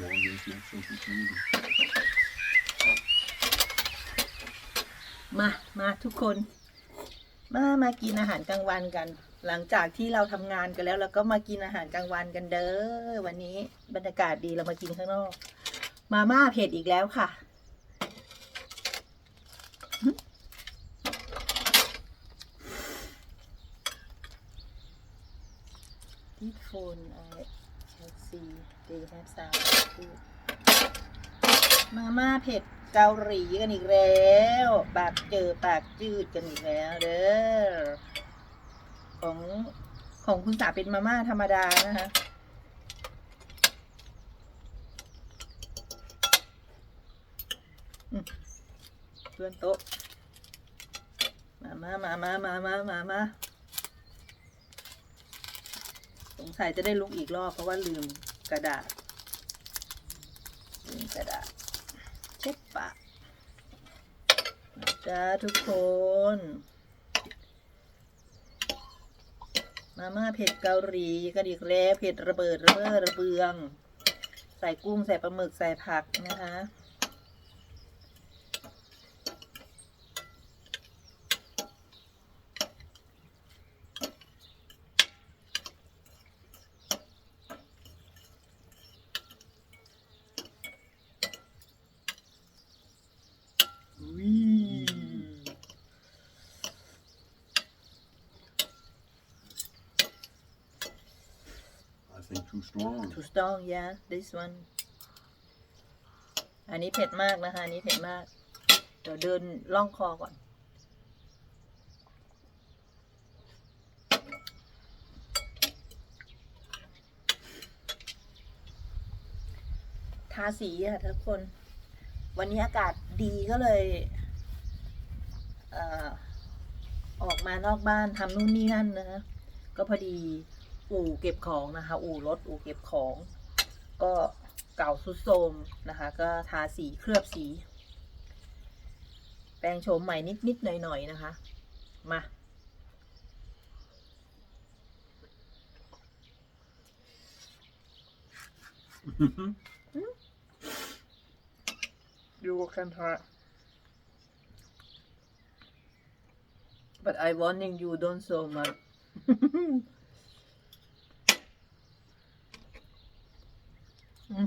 net zoveel uren. มา มาทุกคน มา มากินอาหารกลางวันกัน หลังจากที่เราทำงานกันแล้วเราก็มากินอาหารกลางวันกันเด้อ วันนี้บรรยากาศดีเรามากินข้างนอก มาม่าเผ็ดอีกแล้วค่ะ This phone I can see they have sound good มาม่าเผ็ดเกาหลีกันอีกแล้ว ปากเจอปากจืดกันอีกแล้วเด้อของของคุณสาเป็นมาม่าธรรมดานะคะเพื่อนโต๊ะ มามามามามามามามาสงสัยจะได้ลุกอีกรอบเพราะว่าลืม กระดาษกระดาษเช็ดปากจ้าทุกคน มาม่าเผ็ดเกาหลีกันอีกแล้วเผ็ดระเบิดระเบ้อระเบือง ใส่กุ้งใส่ปลาหมึกใส่ผักนะคะ Wee. I think too strong. ถูกต้อง yeah this one อันนี้เผ็ดมากนะคะ อันนี้เผ็ดมาก เดี๋ยวเดินล่องคอก่อน ทาสีอะทุกคน วันนี้อากาศดีก็เลยเออออกมานอกบ้านทำนู่นนี่นั่นนะคะก็พอดี อู่เก็บของนะคะ อู่รถอู่เก็บของ ก็เก่าสุดโทมนะคะ ก็ทาสีเคลือบสี แปรงโฉมใหม่นิดๆหน่อยๆนะคะ มา You can try but I warning you don't so much Yeah,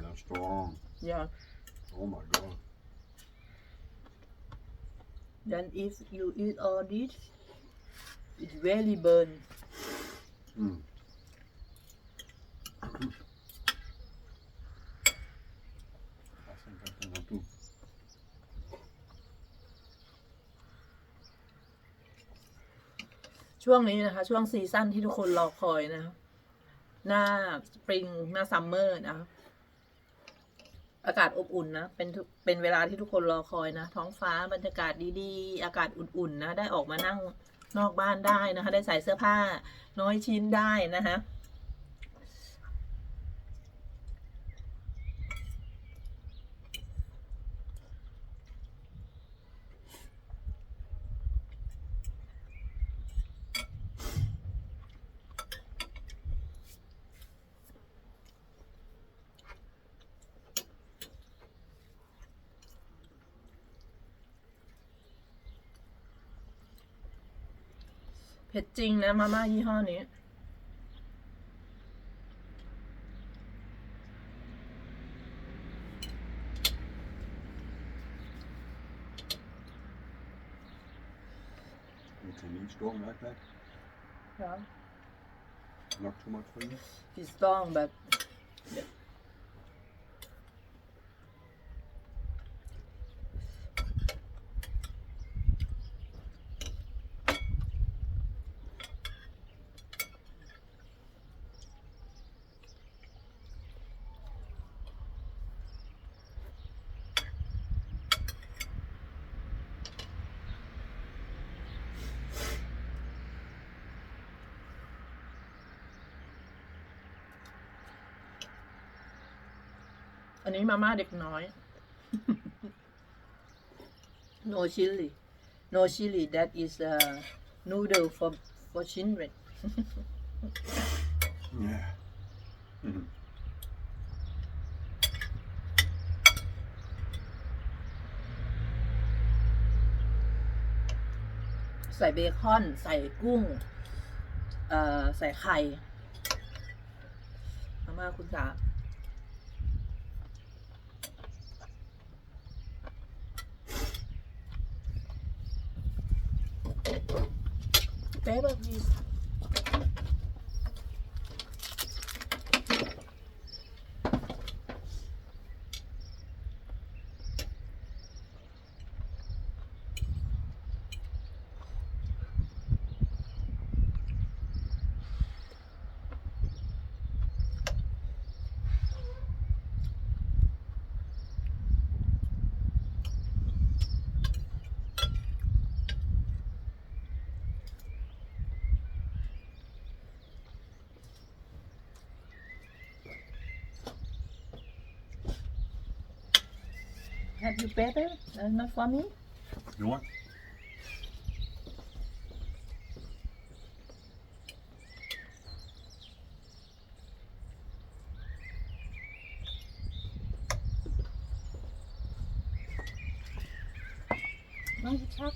they're strong. Yeah. Oh my god. Then if you eat all this, it really burns. Mm. ช่วงนี้นะคะ ช่วงซีซั่นที่ทุกคนรอคอยนะ หน้าสปริงหน้าซัมเมอร์นะอากาศอบอุ่นนะ เป็นเป็นเวลาที่ทุกคนรอคอยนะ ท้องฟ้าบรรยากาศดีๆ อากาศอุ่นๆนะ ได้ออกมานั่งนอกบ้านได้นะคะ ได้ใส่เสื้อผ้าน้อยชิ้นได้นะคะ เผ็ดจริงนะมาม่ายี่ห้อนี้ You can eat strong like that. Not too much for you. It's strong but อันนี้มาม่าเด็กน้อย no chili no chili that is a noodle for for children Yeah. Mhm. ใส่เบคอน ใส่กุ้ง เอ่อ ใส่ไข่ มาม่าคุณสา เ Have you better? Uh, not for me? You want? Não, ชัก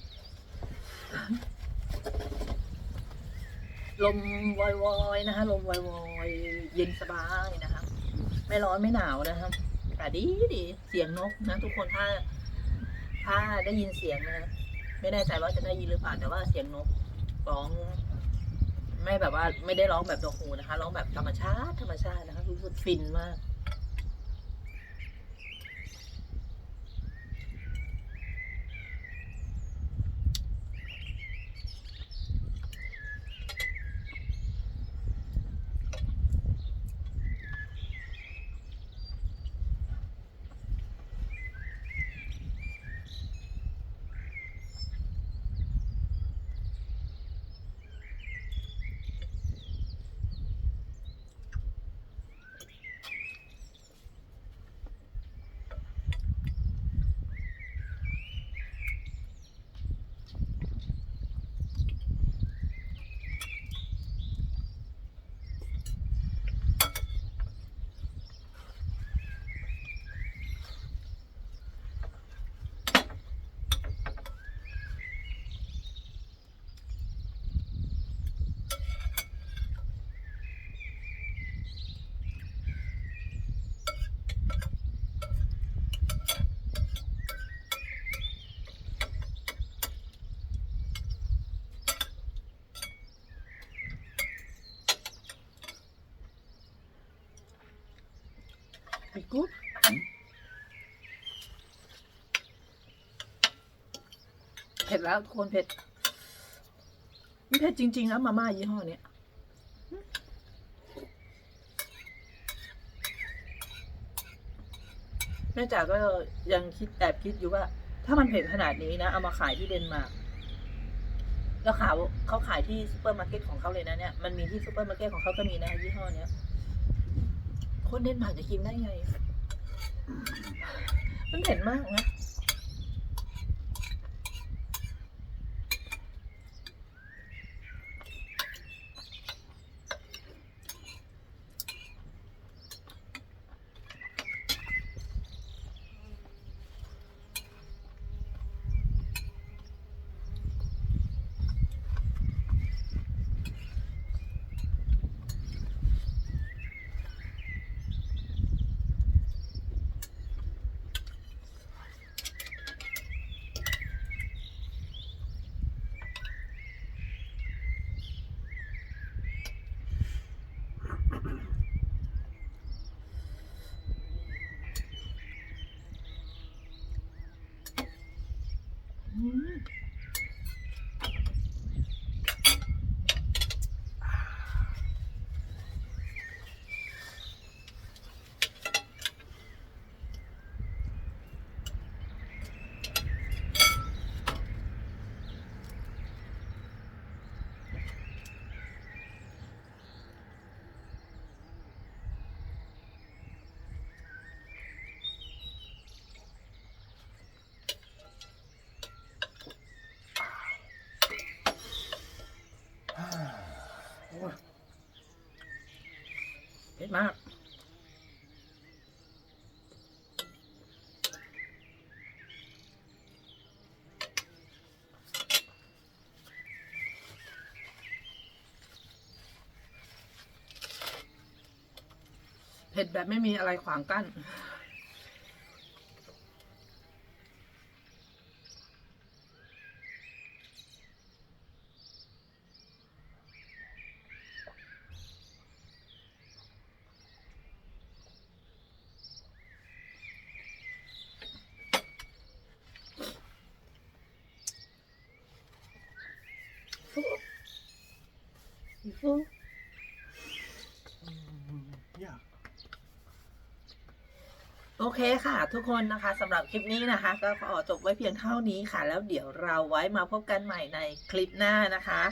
ลมวอยๆนะคะ ลมวอยๆเย็นสบายนะคะ ไม่ร้อนไม่หนาวนะคะ แต่ดีดีเสียงนกนะทุกคนถ้า ถ้าได้ยินเสียงนะไม่แน่ใจว่าจะได้ยินหรือเปล่าแต่ว่าเสียงนกร้อง ไม่แบบว่า ไม่ได้ร้องแบบดอกหูนะคะ ร้องแบบธรรมชาติธรรมชาตินะคะรู้สึกฟินมาก เผ็ดแล้วทุกคนเผ็ดมันเผ็ดจริง ๆ นะมาม่ายี่ห้อเนี้ยแม่จ๋าก็ยังคิดแอบคิดอยู่ว่า ถ้ามันเผ็ดขนาดนี้นะ เอามาขายที่เดนมาร์กแล้วขาวเขาขายที่ซูเปอร์มาร์เก็ตของเขาเลยนะเนี่ยมันมีที่ซูเปอร์มาร์เก็ตของเขาก็มีนะยี่ห้อเนี้ยคนเดนมาร์กจะกินได้ไง มันเผ็ดมากนะ เผ็ดมากเผ็ดแบบไม่มีอะไรขวางกั้น Yeah. โอเคค่ะ ทุกคนนะคะสำหรับคลิปนี้นะคะ ก็ขอจบไว้เพียงเท่านี้ค่ะ แล้วเดี๋ยวเราไว้มาพบกันใหม่ในคลิปหน้านะคะ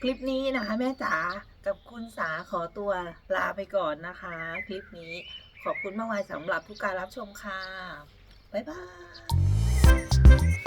คลิปนี้นะคะ แม่จ๋ากับคุณสาขอตัวลาไปก่อนนะคะ คลิปนี้ขอบคุณมากมายสำหรับทุกการรับชมค่ะ บ๊ายบาย